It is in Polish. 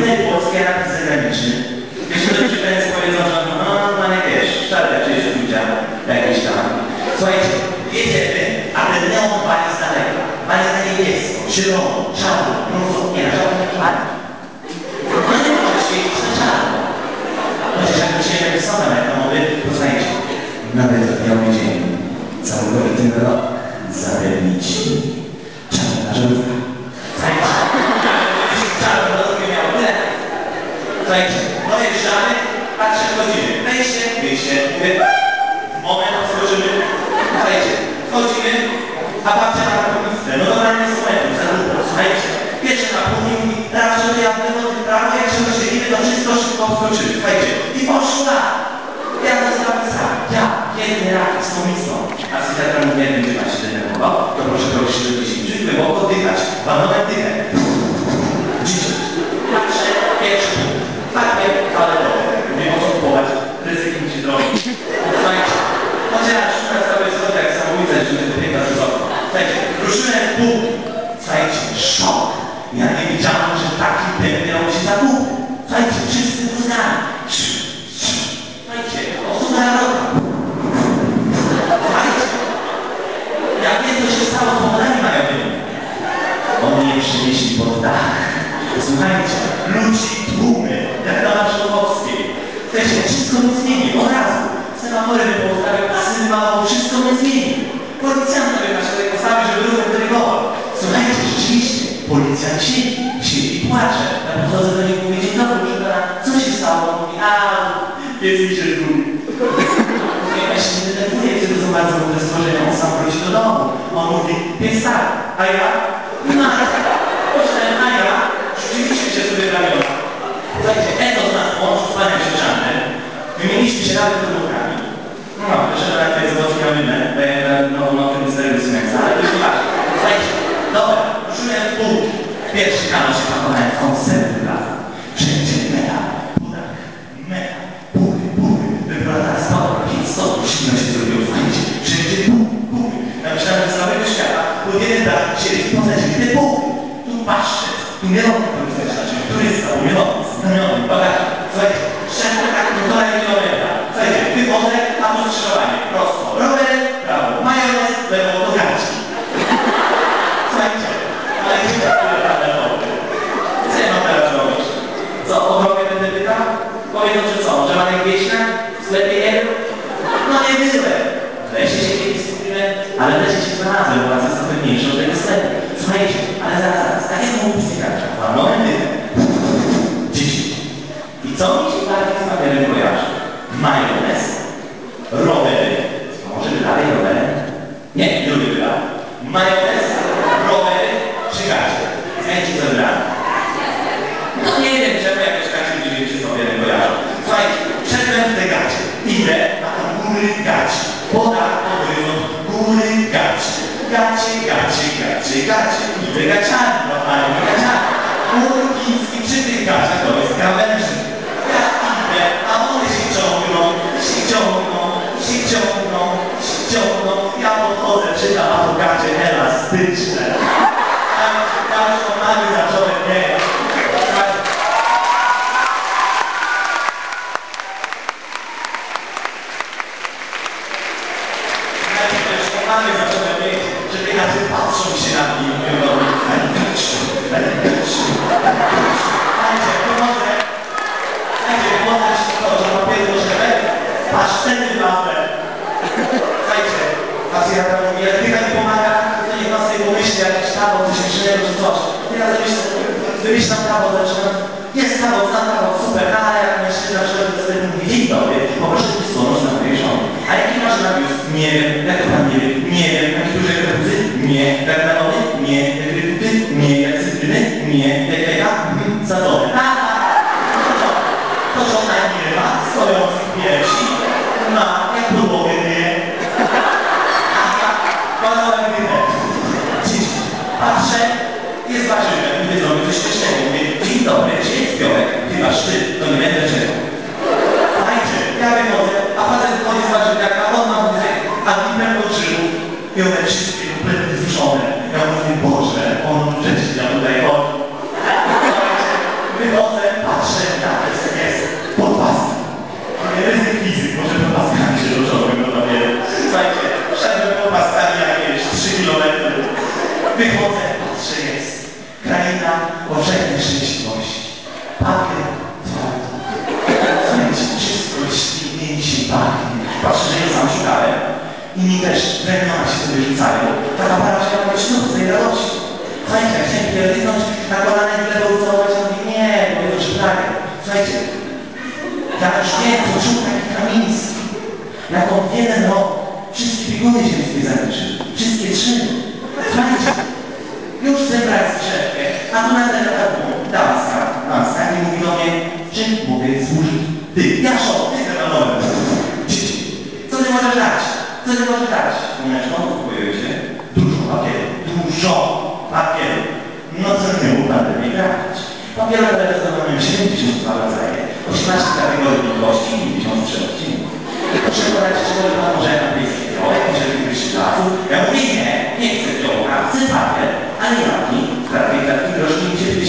jedyny polski arabik zagraniczny. Jeszcze do jest powiedzone, no, no, no, no, nie wiesz, tak, tak, szale, czy jest udział jakiś tam. Słuchajcie, jedziemy, a ten neon pali z daleka, pali na niebiesko, zielono, czarno, no, nie, 되는데 어머나 서준은 사이즈 서준은 합합체라고 하면 내놓으라는 wszystko mnie zmieni. Od razu. Samochory postawił, syn mało, wszystko mnie zmieni. Policjanta by nasz tutaj postawił, żeby ruchem dyrygował. Słuchajcie, rzeczywiście, policjant siedzi, siedzi i płacze. Ja podchodzę do niego i mówię, dzień dobry, proszę pana, co się stało? On mówi, a, jest mi się gubi. Ja się nie denerwuję, wtedy za bardzo mu te stworzenia, on sam wróci do domu. On mówi, więc tak, a ja? No. Pierwszy kanał się ma konekonsy. Powiedzą, że co, że mamy tak wieśna? Sklepie jeden? No nie wyzywę. Wreszcie się nie dyscyplinę, ale wreszcie się znalazłem. gaciami, no ale nie gaciami. No, Urkiński przy tych gaciach to jest gawęży. Ja idę, a one się ciągną, się ciągną, się ciągną, się ciągną. Ja podchodzę, czytam, a to gacie elastyczne. Tak, Tam już nami zacząłem biegać. Tak. Mamy zacząłem mieć, że te gacie patrzą się na mnie. prawo, to się żyje w. Teraz wyjść na prawo, to że jest prawo, za prawo, super, ale jak mężczyzna przyszedł, to wtedy mówi, dzień dobry, poproszę ci słono na. A jaki masz napis? Nie wiem, jak to nie wiem. I one wszystkie kompletnie wzruszone. Ja mówię, Boże, on rzeczywiście ja tutaj, on... Wychodzę, patrzę, tak, jest, jest, podpaska. Ryzyk fizyk, może pod podpaskami się różowym, no tam jest. Słuchajcie, szedłem podpaskami jakieś 3 kilometry. Wychodzę, patrzę, jest. Kraina powszechnej szczęśliwości. Papier, Słuchajcie, wszystko, jeśli mięsień, pachnie. Patrzę, że je sam szukałem. I mi też ramiona się sobie rzucają. Taka para się robi ślub z tej radości. Słuchajcie, jak chciałem pierdolnąć na kolana i lewo ucałować, ja mówię, nie, bo to się prawie. Słuchajcie, ja już to człowiek taki kamiński. Jak on w jeden rok wszystkie bieguny ziemskie zaliczył. Wszystkie trzy. Słuchajcie, już zebrać strzepkę, a tu na telefonu damska, damska i mówi do mnie, czym mogę służyć? Ty, Jaszo, ty telefonowy. Co ty możesz dać? Co ty możesz dać? wewnętrzną kupuje się dużo papieru. Dużo papieru. No co nie można lepiej grać. Papieru zarejestrowano 72 rodzaje, 18 kategorii długości i 1003 odcinków. Proszę podać szkoły na Morzeja Napieńskiego, może jakiegoś lasu. Ja mówię nie, nie chcę białka, chcę papier, ale jaki? Prawie taki rocznik 9000